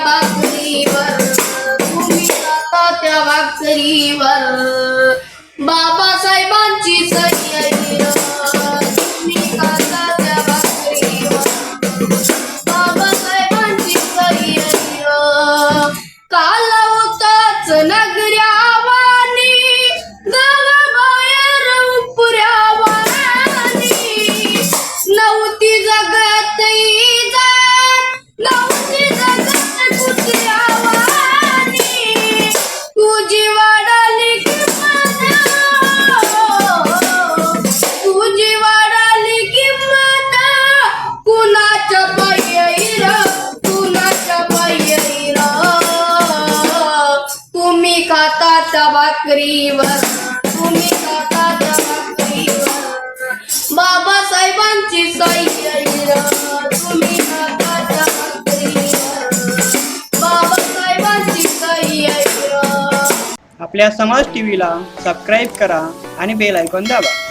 भाकरीवर तुम्ही खाता त्या बाबा खाता त्या तुम्ही खाता त्या भाकरीवर बाबासाहेबांची साई तुम्ही खाता बाबासाहेबांची साई आपल्या समाज टीव्हीला सबस्क्राईब करा आणि बेल ऐकून दाबा.